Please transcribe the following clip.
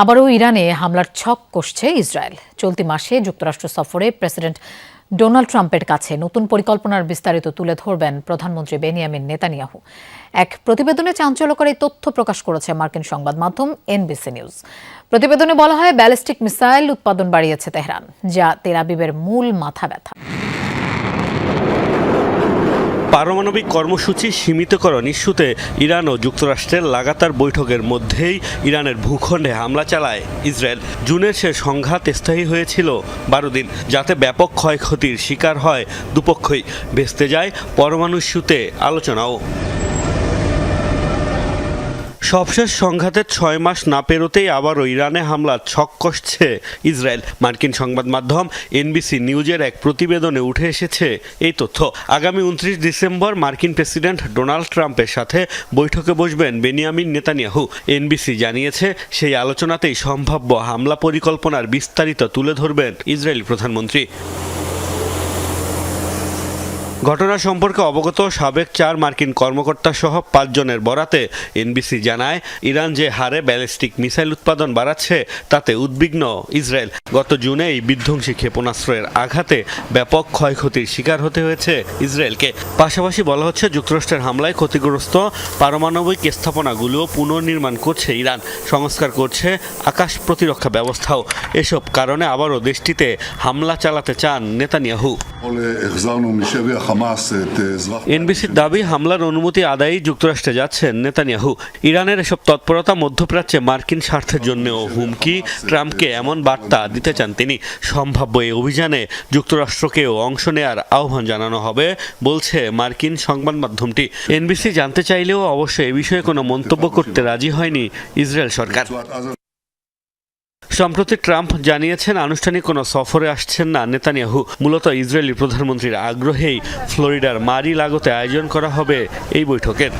আবারও ইরানে হামলার ছক কষছে ইসরায়েল। চলতি মাসে যুক্তরাষ্ট্র সফরে প্রেসিডেন্ট ডোনাল্ড ট্রাম্পের কাছে নতুন পরিকল্পনার বিস্তারিত তুলে ধরবেন প্রধানমন্ত্রী বেনিয়ামিন নেতানিয়াহু। এক প্রতিবেদনে চাঞ্চল্যকর এই তথ্য প্রকাশ করেছে মার্কিন সংবাদ মাধ্যম এনবিসি নিউজ। প্রতিবেদনে বলা হয়, ব্যালিস্টিক মিসাইল উৎপাদন বাড়িয়েছে তেহরান, যা তেলাবিবের মূল মাথা ব্যথা। পারমাণবিক কর্মসূচি সীমিতকরণ ইস্যুতে ইরান ও যুক্তরাষ্ট্রের লাগাতার বৈঠকের মধ্যেই ইরানের ভূখণ্ডে হামলা চালায় ইসরায়েল। জুনের সে সংঘাত স্থায়ী হয়েছিল বারো দিন, যাতে ব্যাপক ক্ষয়ক্ষতির শিকার হয় দুপক্ষই। ভেস্তে যায় পরমাণু ইস্যুতে আলোচনাও। সবশেষ সংঘাতের ছয় মাস না পেরোতেই আবারও ইরানে হামলা ছক কষছে ইসরায়েল। মার্কিন সংবাদ মাধ্যম এনবিসি নিউজের এক প্রতিবেদনে উঠে এসেছে এই তথ্য। আগামী উনত্রিশ ডিসেম্বর মার্কিন প্রেসিডেন্ট ডোনাল্ড ট্রাম্পের সাথে বৈঠকে বসবেন বেনিয়ামিন নেতানিয়াহু। এনবিসি জানিয়েছে, সেই আলোচনাতেই সম্ভাব্য হামলা পরিকল্পনার বিস্তারিত তুলে ধরবেন ইসরায়েল প্রধানমন্ত্রী। ঘটনা সম্পর্কে অবগত সাবেক চার মার্কিন কর্মকর্তা সহ পাঁচজনের বরাতে এনবিসি জানায়, ইরান যে হারে ব্যালিস্টিক মিসাইল উৎপাদন বাড়াচ্ছে, তাতে উদ্বিগ্ন ইসরায়েল। গত জুনে এই বিধ্বংসী ক্ষেপণাস্ত্রের আঘাতে ব্যাপক ক্ষয়ক্ষতির শিকার হতে হয়েছে ইসরায়েলকে। পাশাপাশি বলা হচ্ছে, যুক্তরাষ্ট্রের হামলায় ক্ষতিগ্রস্ত পারমাণবিক স্থাপনাগুলো পুনর্নির্মাণ করছে ইরান। সংস্কার করছে আকাশ প্রতিরক্ষা ব্যবস্থাও। এসব কারণে আবারও দেশটিতে হামলা চালাতে চান নেতানিয়াহু। এনবিসির দাবি, হামলার অনুমতি আদায়ে যুক্তরাষ্ট্রে যাচ্ছেন নেতানিয়াহু। ইরানের এসব তৎপরতা মধ্যপ্রাচ্যে মার্কিন স্বার্থের জন্যও হুমকি। ট্রাম্পকে এমন বার্তা দিতে চান তিনি। সম্ভাব্য এই অভিযানে যুক্তরাষ্ট্রকেও অংশ নেয়ার আহ্বান জানানো হবে, বলছে মার্কিন সংবাদ মাধ্যমটি। এনবিসি জানতে চাইলেও অবশ্য এ বিষয়ে কোনো মন্তব্য করতে রাজি হয়নি ইসরায়েল সরকার। সম্প্রতি ট্রাম্প জানিয়েছেন, আনুষ্ঠানিক কোনো সফরে আসছেন না নেতানিয়াহু। মূলত ইসরায়েলি প্রধানমন্ত্রীর আগ্রহেই ফ্লোরিডার মারি লাগোতে আয়োজন করা হবে এই বৈঠকের।